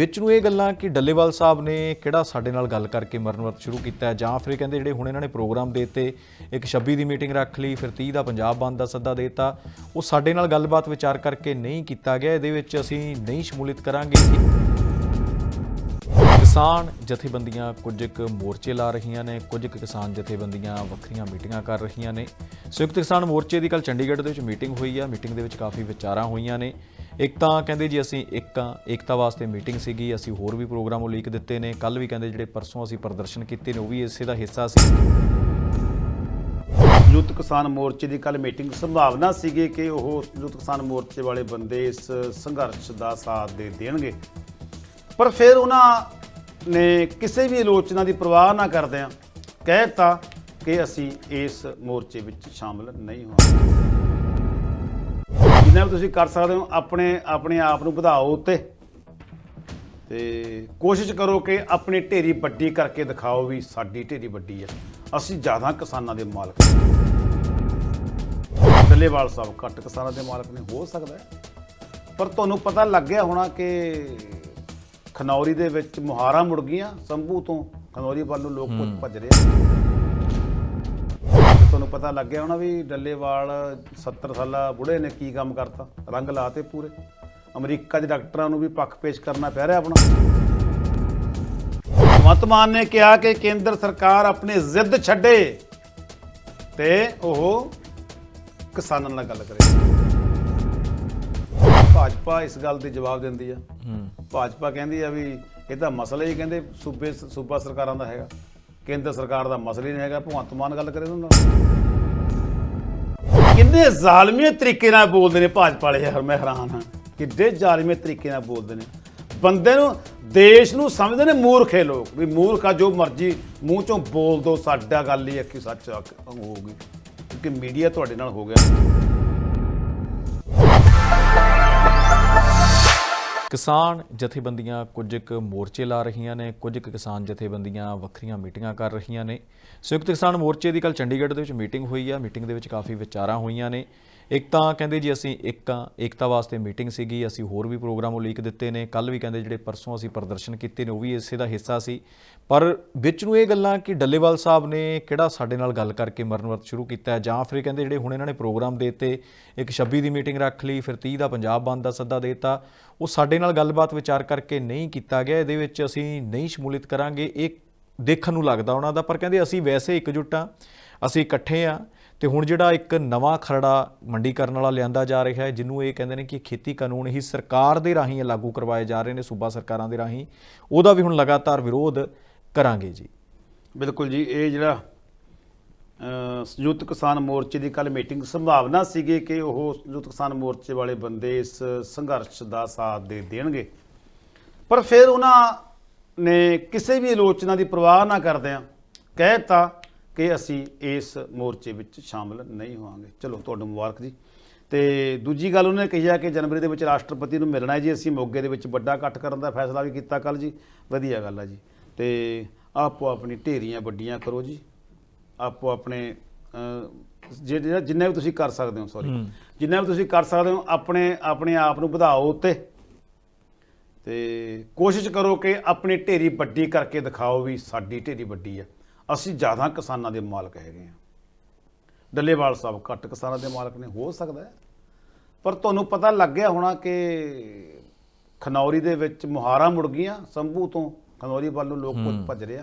ਵਿੱਚ ਨੂੰ ਇਹ ਗੱਲਾਂ ਕਿ ਡੱਲੇਵਾਲ ਸਾਹਿਬ ਨੇ ਕਿਹੜਾ ਸਾਡੇ ਨਾਲ ਗੱਲ ਕਰਕੇ ਮਰਨ ਵਰਤ ਸ਼ੁਰੂ ਕੀਤਾ ਜਾਂ ਫਿਰ ਕਹਿੰਦੇ ਜਿਹੜੇ ਹੁਣ ਇਹਨਾਂ ਨੇ ਪ੍ਰੋਗਰਾਮ ਦੇਤੇ, ਇੱਕ 26 ਦੀ ਮੀਟਿੰਗ ਰੱਖ ਲਈ, ਫਿਰ 30 ਦਾ ਪੰਜਾਬ ਬੰਦ ਦਾ ਸੱਦਾ ਦੇਤਾ, ਉਹ ਸਾਡੇ ਨਾਲ ਗੱਲਬਾਤ ਵਿਚਾਰ ਕਰਕੇ ਨਹੀਂ ਕੀਤਾ ਗਿਆ। ਇਹਦੇ ਵਿੱਚ ਅਸੀਂ ਨਹੀਂ ਸ਼ਮੂਲੀਅਤ ਕਰਾਂਗੇ। ਕਿਸਾਨ ਜਥੇਬੰਦੀਆਂ ਕੁਝ ਕੁ ਮੋਰਚੇ ਲਾ ਰਹੀਆਂ ਨੇ, ਕੁਝ ਕੁ ਕਿਸਾਨ ਜਥੇਬੰਦੀਆਂ ਵੱਖਰੀਆਂ ਮੀਟਿੰਗਾਂ ਕਰ ਰਹੀਆਂ ਨੇ। ਸੰਯੁਕਤ ਕਿਸਾਨ ਮੋਰਚੇ ਦੀ ਕੱਲ ਚੰਡੀਗੜ੍ਹ ਦੇ ਵਿੱਚ ਮੀਟਿੰਗ ਹੋਈ ਆ, ਮੀਟਿੰਗ ਦੇ ਵਿੱਚ ਕਾਫੀ ਵਿਚਾਰਾਂ ਹੋਈਆਂ ਨੇ। ਇੱਕ ਤਾਂ ਕਹਿੰਦੇ ਜੀ ਅਸੀਂ ਇੱਕ ਏਕਤਾ ਵਾਸਤੇ ਮੀਟਿੰਗ ਸੀਗੀ, ਅਸੀਂ ਹੋਰ ਵੀ ਪ੍ਰੋਗਰਾਮ ਉਲੀਕ ਦਿੱਤੇ ਨੇ। ਕੱਲ ਵੀ ਕਹਿੰਦੇ ਜਿਹੜੇ ਪਰਸੋਂ ਅਸੀਂ ਪ੍ਰਦਰਸ਼ਨ ਕੀਤੇ ਨੇ, ਉਹ ਵੀ ਇਸੇ ਦਾ ਹਿੱਸਾ ਸੀ। ਸੰਯੁਕਤ ਕਿਸਾਨ ਮੋਰਚੇ ਦੀ ਕੱਲ ਮੀਟਿੰਗ ਸੰਭਾਵਨਾ ਸੀਗੀ ਕਿ ਉਹ ਸੰਯੁਕਤ ਕਿਸਾਨ ਮੋਰਚੇ ਵਾਲੇ ਬੰਦੇ ਇਸ ਸੰਘਰਸ਼ ਦਾ ਸਾਥ ਦੇ ਦੇਣਗੇ। ਪਰ ਫਿਰ ਉਹਨਾਂ ਨੇ ਕਿਸੇ ਵੀ ਆਲੋਚਨਾ ਦੀ ਪਰਵਾਹ ਨਾ ਕਰਦਿਆਂ ਕਹਿਤਾ ਕਿ ਅਸੀਂ ਇਸ ਮੋਰਚੇ ਵਿੱਚ ਸ਼ਾਮਲ ਨਹੀਂ ਹੋਵਾਂਗੇ। ਜਿੰਨਾ ਵੀ ਤੁਸੀਂ ਕਰ ਸਕਦੇ ਹੋ, ਆਪਣੇ ਆਪਣੇ ਆਪ ਨੂੰ ਵਧਾਓ ਉੱਤੇ। ਤੇ ਕੋਸ਼ਿਸ਼ ਕਰੋ ਕਿ ਆਪਣੀ ਢੇਰੀ ਵੱਡੀ ਕਰਕੇ ਦਿਖਾਓ ਵੀ ਸਾਡੀ ਢੇਰੀ ਵੱਡੀ ਹੈ। ਅਸੀਂ ਜ਼ਿਆਦਾ ਕਿਸਾਨਾਂ ਦੇ ਮਾਲਕ ਹਾਂ। ਡੱਲੇਵਾਲ ਸਾਹਿਬ ਘੱਟ ਕਿਸਾਨਾਂ ਦੇ ਮਾਲਕ ਨੇ, ਹੋ ਸਕਦਾ ਪਰ ਤੁਹਾਨੂੰ ਪਤਾ ਲੱਗ ਗਿਆ ਹੋਣਾ ਕਿ ਖਨੌਰੀ ਦੇ ਵਿੱਚ ਮੁਹਾਰਾ ਮੁੜ ਗਈਆਂ ਸੰਭੂ ਤੋਂ ਖਨੌਰੀ ਵੱਲ ਨੂੰ ਲੋਕ ਕੁਝ ਭੱਜ ਰਹੇ ਤੁਹਾਨੂੰ ਪਤਾ ਲੱਗ ਗਿਆ ਹੋਣਾ ਵੀ ਡੱਲੇਵਾਲ 70 ਸਾਲਾ ਬੁੜੇ ਨੇ ਕੀ ਕੰਮ ਕਰਤਾ ਰੰਗ ਲਾਤੇ ਪੂਰੇ। ਅਮਰੀਕਾ ਦੇ ਡਾਕਟਰਾਂ ਨੂੰ ਵੀ ਪੱਖ ਪੇਸ਼ ਕਰਨਾ ਪੈ ਰਿਹਾ ਆਪਣਾ। ਭਗਵੰਤ ਮਾਨ ਨੇ ਕਿਹਾ ਕਿ ਕੇਂਦਰ ਸਰਕਾਰ ਆਪਣੀ ਜ਼ਿੱਦ ਛੱਡੇ ਤੇ ਉਹ ਕਿਸਾਨਾਂ ਨਾਲ ਗੱਲ ਕਰੇ। ਭਾਜਪਾ ਇਸ ਗੱਲ ਦੇ ਜਵਾਬ ਦਿੰਦੀ ਆ। ਭਾਜਪਾ ਕਹਿੰਦੀ ਆ ਵੀ ਇਹ ਤਾਂ ਮਸਲਾ ਹੀ ਕਹਿੰਦੇ ਸੂਬੇ ਸੂਬਾ ਸਰਕਾਰਾਂ ਦਾ ਹੈਗਾ। ਕੇਂਦਰ ਸਰਕਾਰ ਦਾ ਮਸਲਾ ਹੀ ਨਹੀਂ ਹੈਗਾ ਭਗਵੰਤ ਮਾਨ ਗੱਲ ਕਰੇ ਉਹਨਾਂ ਨਾਲ। ਕਿੰਨੇ ਜ਼ਾਲਮੀ ਤਰੀਕੇ ਨਾਲ ਬੋਲਦੇ ਨੇ ਭਾਜਪਾ ਵਾਲੇ ਯਾਰ ਮੈਂ ਹੈਰਾਨ ਹਾਂ। ਕਿੱਡੇ ਜ਼ਾਲਮੀ ਤਰੀਕੇ ਨਾਲ ਬੋਲਦੇ ਨੇ। ਬੰਦੇ ਨੂੰ ਦੇਸ਼ ਨੂੰ ਸਮਝਦੇ ਨੇ ਮੂਰਖ ਲੋਕ ਵੀ ਮੂਰਖ ਆ ਜੋ ਮਰਜ਼ੀ ਮੂੰਹ ਚੋਂ ਬੋਲ ਦੋ ਸਾਡਾ ਗੱਲ ਹੀ ਅੱਖੀ ਸੱਚ ਹੋਊਗੀ ਕਿਉਂਕਿ ਮੀਡੀਆ ਤੁਹਾਡੇ ਨਾਲ ਹੋ ਗਿਆ। ਕਿਸਾਨ ਜਥੇਬੰਦੀਆਂ ਕੁਝ ਕੁ ਮੋਰਚੇ ਲਾ ਰਹੀਆਂ ਨੇ, ਕੁਝ ਕੁ ਕਿਸਾਨ ਜਥੇਬੰਦੀਆਂ ਵੱਖਰੀਆਂ ਮੀਟਿੰਗਾਂ ਕਰ ਰਹੀਆਂ ਨੇ। ਸੰਯੁਕਤ ਕਿਸਾਨ ਮੋਰਚੇ ਦੀ ਕੱਲ ਚੰਡੀਗੜ੍ਹ ਦੇ ਵਿੱਚ ਮੀਟਿੰਗ ਹੋਈ ਆ, ਮੀਟਿੰਗ ਦੇ ਵਿੱਚ ਕਾਫੀ ਵਿਚਾਰਾਂ ਹੋਈਆਂ ਨੇ। ਇੱਕ ਤਾਂ ਕਹਿੰਦੇ ਜੀ ਅਸੀਂ ਇੱਕ ਆ ਏਕਤਾ ਵਾਸਤੇ ਮੀਟਿੰਗ ਸੀਗੀ, ਅਸੀਂ ਹੋਰ ਵੀ ਪ੍ਰੋਗਰਾਮ ਉਲੀਕ ਦਿੱਤੇ ਨੇ ਕੱਲ ਵੀ ਕਹਿੰਦੇ ਜਿਹੜੇ ਪਰਸੋਂ ਅਸੀਂ ਪ੍ਰਦਰਸ਼ਨ ਕੀਤੇ ਨੇ ਉਹ ਵੀ ਇਸੇ ਦਾ ਹਿੱਸਾ ਸੀ। ਪਰ ਵਿੱਚ ਨੂੰ ਇਹ ਗੱਲਾਂ ਕਿ ਡੱਲੇਵਾਲ ਸਾਹਿਬ ਨੇ ਕਿਹੜਾ ਸਾਡੇ ਨਾਲ ਗੱਲ ਕਰਕੇ ਮਰਨ ਵਰਤ ਸ਼ੁਰੂ ਕੀਤਾ ਜਾਂ ਫਿਰ ਕਹਿੰਦੇ ਜਿਹੜੇ ਹੁਣ ਇਹਨਾਂ ਨੇ ਪ੍ਰੋਗਰਾਮ ਦੇਤੇ, ਇੱਕ 26 ਦੀ ਮੀਟਿੰਗ ਰੱਖ ਲਈ, ਫਿਰ 30 ਦਾ ਪੰਜਾਬ ਬੰਦ ਦਾ ਸੱਦਾ ਦੇਤਾ, ਉਹ ਸਾਡੇ ਨਾਲ ਗੱਲਬਾਤ ਵਿਚਾਰ ਕਰਕੇ ਨਹੀਂ ਕੀਤਾ ਗਿਆ, ਇਹਦੇ ਵਿੱਚ ਅਸੀਂ ਨਹੀਂ ਸ਼ਮੂਲੀਅਤ ਕਰਾਂਗੇ, ਇਹ ਦੇਖਣ ਨੂੰ ਲੱਗਦਾ ਉਹਨਾਂ ਦਾ, ਪਰ ਕਹਿੰਦੇ ਅਸੀਂ ਵੈਸੇ ਇਕਜੁੱਟ ਹਾਂ, ਅਸੀਂ ਇਕੱਠੇ ਆ ਤੇ ਹੁਣ ਜਿਹੜਾ ਇੱਕ ਨਵਾਂ ਖਰੜਾ ਮੰਡੀਕਰਨ ਵਾਲਾ ਲਿਆਂਦਾ ਜਾ ਰਿਹਾ ਹੈ, ਜਿਹਨੂੰ ਇਹ ਕਹਿੰਦੇ ਨੇ ਕਿ ਖੇਤੀ ਕਾਨੂੰਨ ਹੀ ਸਰਕਾਰ ਦੇ ਰਾਹੀਂ ਲਾਗੂ ਕਰਵਾਏ ਜਾ ਰਹੇ ਨੇ, ਸੂਬਾ ਸਰਕਾਰਾਂ ਦੇ ਰਾਹੀਂ, ਉਹਦਾ ਵੀ ਹੁਣ ਲਗਾਤਾਰ ਵਿਰੋਧ ਕਰਾਂਗੇ ਜੀ। ਬਿਲਕੁਲ ਜੀ, ਇਹ ਜਿਹੜਾ ਸੰਯੁਕਤ ਕਿਸਾਨ ਮੋਰਚੇ ਦੀ ਕੱਲ ਮੀਟਿੰਗ ਸੰਭਾਵਨਾ ਸੀਗੀ ਕਿ ਉਹ ਸੰਯੁਕਤ ਕਿਸਾਨ ਮੋਰਚੇ ਵਾਲੇ ਬੰਦੇ ਇਸ ਸੰਘਰਸ਼ ਦਾ ਸਾਥ ਦੇ ਦੇਣਗੇ। ਪਰ ਫਿਰ ਉਹਨਾਂ ਨੇ ਕਿਸੇ ਵੀ ਆਲੋਚਨਾ ਦੀ ਪਰਵਾਹ ਨਾ ਕਰਦਿਆਂ ਕਹਿਤਾ ਕਿ ਅਸੀਂ ਇਸ ਮੋਰਚੇ ਵਿੱਚ ਸ਼ਾਮਲ ਨਹੀਂ ਹੋਵਾਂਗੇ। ਚਲੋ ਤੁਹਾਨੂੰ ਮੁਬਾਰਕ ਜੀ। ਤੇ ਦੂਜੀ ਗੱਲ ਉਹਨੇ ਕਹੀਆ ਕਿ ਜਨਵਰੀ ਦੇ ਵਿੱਚ ਰਾਸ਼ਟਰਪਤੀ ਨੂੰ ਮਿਲਣਾ ਹੈ ਜੀ। ਅਸੀਂ ਮੋਗੇ ਦੇ ਵਿੱਚ ਵੱਡਾ ਇਕੱਠ ਕਰਨ ਦਾ ਫੈਸਲਾ ਵੀ ਕੀਤਾ ਕੱਲ ਜੀ। ਵਧੀਆ ਗੱਲ ਹੈ ਜੀ। ਤੇ ਆਪੋ ਆਪਣੀ ਢੇਰੀਆਂ ਵੱਡੀਆਂ ਕਰੋ ਜੀ। ਆਪੋ ਆਪਣੇ ਜਿਹੜਾ ਜਿੰਨਾ ਵੀ ਤੁਸੀਂ ਕਰ ਸਕਦੇ ਹੋ ਸੌਰੀ ਜਿੰਨਾ ਵੀ ਤੁਸੀਂ ਕਰ ਸਕਦੇ ਹੋ ਆਪਣੇ ਆਪਣੇ ਆਪ ਨੂੰ ਵਧਾਓ ਉੱਤੇ। ਤੇ ਕੋਸ਼ਿਸ਼ ਕਰੋ ਕਿ ਆਪਣੀ ਢੇਰੀ ਵੱਡੀ ਕਰਕੇ ਦਿਖਾਓ ਵੀ ਸਾਡੀ ਢੇਰੀ ਵੱਡੀ ਆ। ਅਸੀਂ ਜ਼ਿਆਦਾ ਕਿਸਾਨਾਂ ਦੇ ਮਾਲਕ ਹੈਗੇ ਆ ਡੱਲੇਵਾਲ ਸਾਹਿਬ ਘੱਟ ਕਿਸਾਨਾਂ ਦੇ ਮਾਲਕ ਨੇ ਹੋ ਸਕਦਾ ਹੈ। ਪਰ ਤੁਹਾਨੂੰ ਪਤਾ ਲੱਗ ਗਿਆ ਹੋਣਾ ਕਿ ਖਨੌਰੀ ਦੇ ਵਿੱਚ ਮੁਹਾਰਾ ਮੁੜ ਗਈਆਂ ਸੰਭੂ ਤੋਂ। ਖਨੌਰੀ ਵੱਲ ਨੂੰ ਲੋਕ ਕੁਝ ਭੱਜ ਰਹੇ।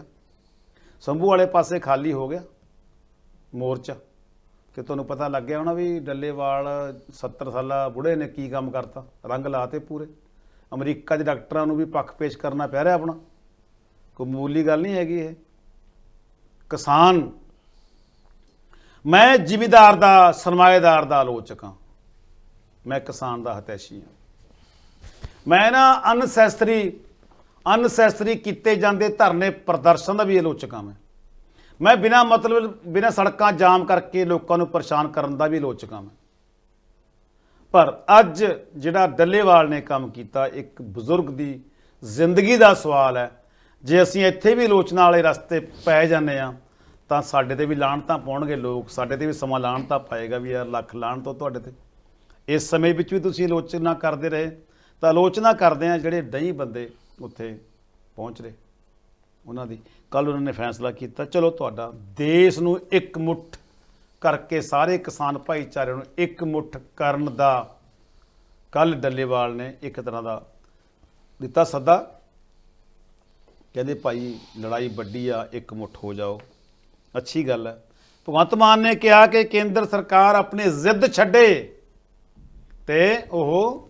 ਸੰਭੂ ਵਾਲੇ ਪਾਸੇ ਖਾਲੀ ਹੋ ਗਿਆ ਮੋਰਚਾ। ਤੇ ਤੁਹਾਨੂੰ ਪਤਾ ਲੱਗ ਗਿਆ ਹੋਣਾ ਵੀ ਡੱਲੇਵਾਲ 70 ਸਾਲਾ ਬੁੜੇ ਨੇ ਕੀ ਕੰਮ ਕਰਤਾ ਰੰਗ ਲਾਤੇ ਪੂਰੇ। ਅਮਰੀਕਾ ਦੇ ਡਾਕਟਰਾਂ ਨੂੰ ਵੀ ਪੱਖ ਪੇਸ਼ ਕਰਨਾ ਪੈ ਰਿਹਾ ਆਪਣਾ। ਕੋਈ ਮੂਲੀ ਗੱਲ ਨਹੀਂ ਹੈਗੀ ਇਹ। ਕਿਸਾਨ। ਮੈਂ ਜ਼ਿਮੀਦਾਰ ਦਾ, ਸਰਮਾਏਦਾਰ ਦਾ ਆਲੋਚਕ ਹਾਂ। ਮੈਂ ਕਿਸਾਨ ਦਾ ਹਤੈਸ਼ੀ ਹਾਂ। ਮੈਂ ਨਾ ਅਨਸੈਸਰੀ ਅਨਸੈਸਰੀ ਕੀਤੇ ਜਾਂਦੇ ਧਰਨੇ ਪ੍ਰਦਰਸ਼ਨ ਦਾ ਵੀ ਆਲੋਚਕ ਹਾਂ ਮੈਂ। ਮੈਂ ਬਿਨਾ ਮਤਲਬ, ਬਿਨਾ ਸੜਕਾਂ ਜਾਮ ਕਰਕੇ ਲੋਕਾਂ ਨੂੰ ਪਰੇਸ਼ਾਨ ਕਰਨ ਦਾ ਵੀ ਆਲੋਚਕ ਹਾਂ ਮੈਂ। ਪਰ ਅੱਜ ਜਿਹੜਾ ਡੱਲੇਵਾਲ ਨੇ ਕੰਮ ਕੀਤਾ, ਇੱਕ ਬਜ਼ੁਰਗ ਦੀ ਜ਼ਿੰਦਗੀ ਦਾ ਸਵਾਲ ਹੈ ਜੇ ਅਸੀਂ ਇੱਥੇ ਵੀ ਆਲੋਚਨਾ ਵਾਲੇ ਰਸਤੇ ਪੈ ਜਾਂਦੇ ਆ ਤਾਂ ਸਾਡੇ ਤੇ ਵੀ ਲਾਹਣਤਾਂ ਪਾਉਣਗੇ ਲੋਕ, ਸਾਡੇ ਤੇ ਵੀ ਸਮਾਂ ਲਾਹਣਤਾਂ ਪਾਏਗਾ ਵੀ ਯਾਰ ਲੱਖ ਲਾਹਣ ਤੋਂ ਤੁਹਾਡੇ ਤੇ। ਇਸ ਸਮੇਂ ਵਿੱਚ ਵੀ ਤੁਸੀਂ ਆਲੋਚਨਾ ਕਰਦੇ ਰਹੇ, ਤਾਂ ਆਲੋਚਨਾ ਕਰਦੇ ਆ ਜਿਹੜੇ ਦਹੀਂ ਬੰਦੇ ਉੱਥੇ ਪਹੁੰਚ ਰਹੇ। ਉਹਨਾਂ ਦੀ ਕੱਲ ਉਹਨਾਂ ਨੇ ਫੈਸਲਾ ਕੀਤਾ, ਚਲੋ ਤੁਹਾਡਾ ਦੇਸ਼ ਨੂੰ ਇੱਕ ਮੁੱਠ ਕਰਕੇ ਸਾਰੇ ਕਿਸਾਨ ਭਾਈਚਾਰੇ ਨੂੰ ਇੱਕ ਮੁੱਠ ਕਰਨ ਦਾ। ਕੱਲ ਡੱਲੇਵਾਲ ਨੇ ਇੱਕ ਤਰ੍ਹਾਂ ਦਾ ਦਿੱਤਾ ਸੱਦਾ। ਕਹਿੰਦੇ ਭਾਈ ਲੜਾਈ ਵੱਡੀ ਆ ਇੱਕ ਮੁੱਠ ਹੋ ਜਾਓ। ਅੱਛੀ ਗੱਲ ਹੈ। ਭਗਵੰਤ ਮਾਨ ਨੇ ਕਿਹਾ ਕਿ ਕੇਂਦਰ ਸਰਕਾਰ ਆਪਣੀ ਜ਼ਿੱਦ ਛੱਡੇ ਤੇ ਉਹ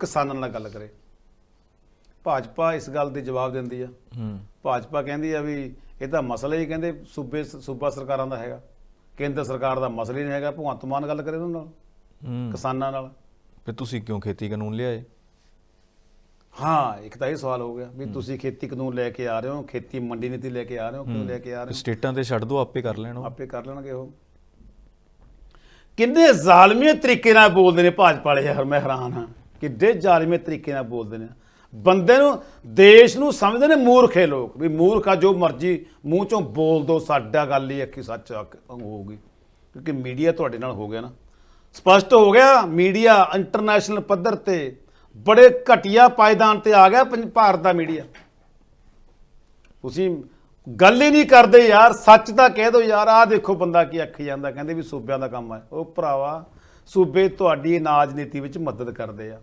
ਕਿਸਾਨਾਂ ਨਾਲ ਗੱਲ ਕਰੇ। ਭਾਜਪਾ ਇਸ ਗੱਲ ਦੇ ਜਵਾਬ ਦਿੰਦੀ ਆ। ਹੂੰ। ਭਾਜਪਾ ਕਹਿੰਦੀ ਆ ਵੀ ਇਹ ਤਾਂ ਮਸਲਾ ਹੀ ਕਹਿੰਦੇ ਸੂਬੇ ਸੂਬਾ ਸਰਕਾਰਾਂ ਦਾ ਹੈਗਾ। ਕੇਂਦਰ ਸਰਕਾਰ ਦਾ ਮਸਲਾ ਹੀ ਨਹੀਂ ਹੈਗਾ। ਭਗਵੰਤ ਮਾਨ ਗੱਲ ਕਰੇ ਉਹਨਾਂ ਨਾਲ। ਹੂੰ। ਕਿਸਾਨਾਂ ਨਾਲ। ਫਿਰ ਤੁਸੀਂ ਕਿਉਂ ਖੇਤੀ ਕਾਨੂੰਨ ਲਿਆਏ? ਹਾਂ ਇੱਕ ਤਾਂ ਇਹ ਸਵਾਲ ਹੋ ਗਿਆ ਵੀ ਤੁਸੀਂ ਖੇਤੀ ਕਾਨੂੰਨ ਲੈ ਕੇ ਆ ਰਹੇ ਹੋ ਖੇਤੀ ਮੰਡੀ ਨੀਤੀ ਲੈ ਕੇ ਆ ਰਹੇ ਹੋ ਕਿਉਂ ਲੈ ਕੇ ਆ ਰਹੇ ਹੋ? ਸਟੇਟਾਂ ਤੇ ਛੱਡ ਦੋ ਆਪੇ ਕਰ ਲੈਣ ਉਹ। ਆਪੇ ਕਰ ਲੈਣਗੇ ਉਹ। ਕਿੰਨੇ ਜ਼ਾਲਮੀ ਤਰੀਕੇ ਨਾਲ ਬੋਲਦੇ ਨੇ ਭਾਜਪਾ ਵਾਲੇ ਯਾਰ ਮੈਂ ਹੈਰਾਨ ਹਾਂ। ਕਿੱਡੇ ਜ਼ਾਲਮੀ ਤਰੀਕੇ ਨਾਲ ਬੋਲਦੇ ਨੇ। ਬੰਦੇ ਨੂੰ ਦੇਸ਼ ਨੂੰ ਸਮਝਦੇ ਨੇ ਮੂਰਖ ਲੋਕ ਵੀ ਮੂਰਖ ਆ ਜੋ ਮਰਜ਼ੀ ਮੂੰਹ ਚੋਂ ਬੋਲ ਦੋ ਸਾਡਾ ਗੱਲ ਹੀ ਅੱਖੀ ਸੱਚ ਹੋਊਗੀ ਕਿਉਂਕਿ ਮੀਡੀਆ ਤੁਹਾਡੇ ਨਾਲ ਹੋ ਗਿਆ ਨਾ। ਸਪਸ਼ਟ ਹੋ ਗਿਆ ਮੀਡੀਆ ਇੰਟਰਨੈਸ਼ਨਲ ਪੱਧਰ ਤੇ ਬੜੇ ਘਟੀਆ ਪਾਇਦਾਨ ਤੇ ਆ ਗਿਆ ਪੰਜ- ਭਾਰਤ ਦਾ ਮੀਡੀਆ। ਤੁਸੀਂ ਗੱਲ ਹੀ ਨਹੀਂ ਕਰਦੇ ਯਾਰ, ਸੱਚ ਤਾਂ ਕਹਿ ਦਿਓ ਯਾਰ, ਆਹ ਦੇਖੋ ਬੰਦਾ ਕੀ ਆਖੀ ਜਾਂਦਾ, ਕਹਿੰਦੇ ਵੀ ਸੂਬਿਆਂ ਦਾ ਕੰਮ ਹੈ ਉਹ ਭਰਾਵਾ, ਸੂਬੇ ਤੁਹਾਡੀ ਅਨਾਜ ਨੀਤੀ ਵਿੱਚ ਮਦਦ ਕਰਦੇ ਆ।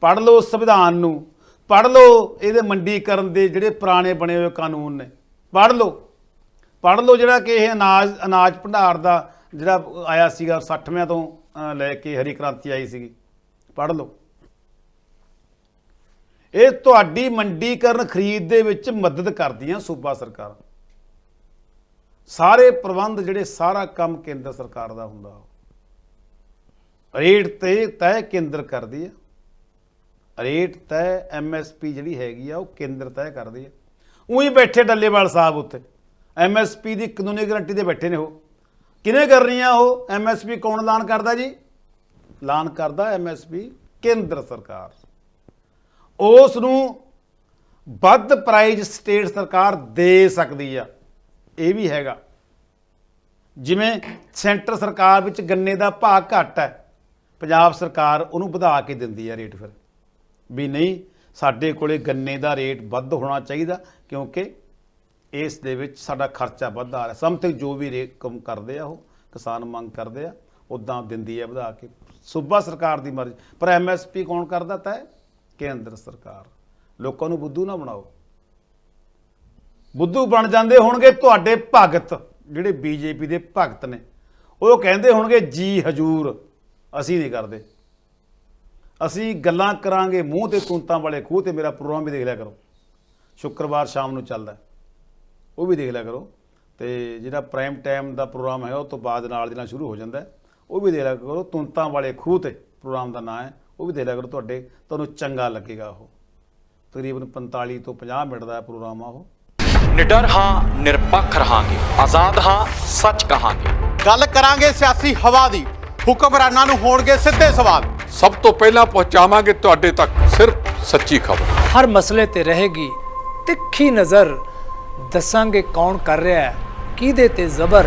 ਪੜ੍ਹ ਲਓ ਸੰਵਿਧਾਨ ਨੂੰ, ਪੜ੍ਹ ਲਓ ਇਹਦੇ ਮੰਡੀਕਰਨ ਦੇ ਜਿਹੜੇ ਪੁਰਾਣੇ ਬਣੇ ਹੋਏ ਕਾਨੂੰਨ ਨੇ, ਪੜ੍ਹ ਲਓ। ਪੜ੍ਹ ਲਓ ਜਿਹੜਾ ਕਿ ਇਹ ਅਨਾਜ ਅਨਾਜ ਭੰਡਾਰ ਦਾ ਜਿਹੜਾ ਆਇਆ ਸੀਗਾ 60ਵਿਆਂ ਤੋਂ ਲੈ ਕੇ ਹਰੀ ਕ੍ਰਾਂਤੀ ਆਈ ਸੀਗੀ। ਪੜ੍ਹ ਲਓ। ਇਹ ਤੁਹਾਡੀ ਮੰਡੀਕਰਨ ਖਰੀਦ ਦੇ ਵਿੱਚ ਮਦਦ ਕਰਦੀਆਂ ਸੂਬਾ ਸਰਕਾਰ। ਸਾਰੇ ਪ੍ਰਬੰਧ ਜਿਹੜੇ ਸਾਰਾ ਕੰਮ ਕੇਂਦਰ ਸਰਕਾਰ ਦਾ ਹੁੰਦਾ ਰੇਟ ਤੇ ਤੈਅ ਕੇਂਦਰ ਕਰਦੀ ਹੈ ਰੇਟ ਤੈਅ ਐਮਐਸਪੀ ਜਿਹੜੀ ਹੈਗੀ ਆ ਉਹ ਕੇਂਦਰ ਤੈਅ ਕਰਦੀ ਹੈ ਉਹੀ ਬੈਠੇ ਡੱਲੇਵਾਲ ਸਾਹਿਬ ਉੱਥੇ। ਐਮਐਸਪੀ ਦੀ ਕਾਨੂੰਨੀ ਗਰੰਟੀ ਤੇ ਬੈਠੇ ਨੇ ਉਹ। ਕਿਹਨੇ ਕਰ ਰਹੀਆਂ ਉਹ? ਐਮਐਸਪੀ ਕੌਣ ਐਲਾਨ ਕਰਦਾ ਜੀ? ਐਲਾਨ ਕਰਦਾ ਐਮਐਸਪੀ ਕੇਂਦਰ ਸਰਕਾਰ। ਉਸ ਨੂੰ ਵੱਧ ਪ੍ਰਾਈਜ਼ ਸਟੇਟ ਸਰਕਾਰ ਦੇ ਸਕਦੀ ਆ। ਇਹ ਵੀ ਹੈਗਾ। ਜਿਵੇਂ ਸੈਂਟਰ ਸਰਕਾਰ ਵਿੱਚ ਗੰਨੇ ਦਾ ਭਾਅ ਘੱਟ ਹੈ, ਪੰਜਾਬ ਸਰਕਾਰ ਉਹਨੂੰ ਵਧਾ ਕੇ ਦਿੰਦੀ ਆ ਰੇਟ ਫਿਰ। ਵੀ ਨਹੀਂ, ਸਾਡੇ ਕੋਲੇ ਗੰਨੇ ਦਾ ਰੇਟ ਵੱਧ ਹੋਣਾ ਚਾਹੀਦਾ ਕਿਉਂਕਿ ਇਸ ਦੇ ਵਿੱਚ ਸਾਡਾ ਖਰਚਾ ਵੱਧ ਆ ਰਿਹਾ। ਸਮਥਿੰਗ ਜੋ ਵੀ ਰੇਟ ਕੰਮ ਕਰਦੇ ਆ ਉਹ, ਕਿਸਾਨ ਮੰਗ ਕਰਦੇ ਆ ਉਦਾਂ ਦਿੰਦੀ ਹੈ ਵਧਾ ਕੇ। ਸੂਬਾ ਸਰਕਾਰ ਦੀ ਮਰਜ਼ੀ। ਪਰ ਐਮਐਸਪੀ ਕੌਣ ਕਰਦਾ ਤੈ? ਕੇਂਦਰ ਸਰਕਾਰ। ਲੋਕਾਂ ਨੂੰ ਬੁੱਧੂ ਨਾ ਬਣਾਓ। ਬੁੱਧੂ ਬਣ ਜਾਂਦੇ ਹੋਣਗੇ ਤੁਹਾਡੇ ਭਗਤ, ਜਿਹੜੇ ਬੀਜੇਪੀ ਦੇ ਭਗਤ ਨੇ। ਉਹ ਕਹਿੰਦੇ ਹੋਣਗੇ, ਜੀ ਹਜੂਰ, ਅਸੀਂ ਨਹੀਂ ਕਰਦੇ। ਅਸੀਂ ਗੱਲਾਂ ਕਰਾਂਗੇ, ਮੂੰਹ ਤੇ ਤੁੰਤਾਂ ਵਾਲੇ, ਖੂਹ ਤੇ ਮੇਰਾ ਪ੍ਰੋਗਰਾਮ ਵੀ ਦੇਖ ਲਿਆ ਕਰੋ। ਸ਼ੁੱਕਰਵਾਰ ਸ਼ਾਮ ਨੂੰ ਚੱਲਦਾ। ਉਹ ਵੀ ਦੇਖ ਲਿਆ ਕਰੋ। ਤੇ ਜਿਹੜਾ ਪ੍ਰਾਈਮ ਟਾਈਮ ਦਾ ਪ੍ਰੋਗਰਾਮ ਹੈ, ਉਹ ਤੋਂ ਬਾਅਦ ਨਾਲ ਦੀ ਨਾਲ ਸ਼ੁਰੂ ਹੋ ਜਾਂਦਾ ਉਹ ਵੀ ਦੇਖ ਲਿਆ ਕਰੋ, ਤੁੰਤਾਂ ਵਾਲੇ, ਖੂਹ ਤੇ ਪ੍ਰੋਗਰਾਮ ਦਾ ਨਾਮ ਹੈ। ਉਹ ਵੀ ਦੇਖ ਲਿਆ ਕਰੋ ਤੁਹਾਡੇ ਤੁਹਾਨੂੰ ਚੰਗਾ ਲੱਗੇਗਾ ਉਹ। ਤਕਰੀਬਨ 45 ਤੋਂ 50 ਮਿੰਟ ਦਾ ਪ੍ਰੋਗਰਾਮ ਆ ਉਹ। ਨਿਡਰ ਹਾਂ ਨਿਰਪੱਖ ਰਹਾਂਗੇ। ਆਜ਼ਾਦ ਹਾਂ ਸੱਚ ਕਹਾਂਗੇ। ਗੱਲ ਕਰਾਂਗੇ ਸਿਆਸੀ ਹਵਾ ਦੀ। ਹੁਕਮਰਾਨਾਂ ਨੂੰ ਹੋਣਗੇ ਸਿੱਧੇ ਸਵਾਲ। ਸਭ ਤੋਂ ਪਹਿਲਾਂ ਪਹੁੰਚਾਵਾਂਗੇ ਤੁਹਾਡੇ ਤੱਕ ਸਿਰਫ ਸੱਚੀ ਖਬਰ। ਹਰ ਮਸਲੇ ਤੇ ਰਹੇਗੀ ਤਿੱਖੀ ਨਜ਼ਰ। ਦੱਸਾਂਗੇ ਕੌਣ ਕਰ ਰਿਹਾ ਹੈ ਕਿਹਦੇ ਤੇ ਜ਼ਬਰ।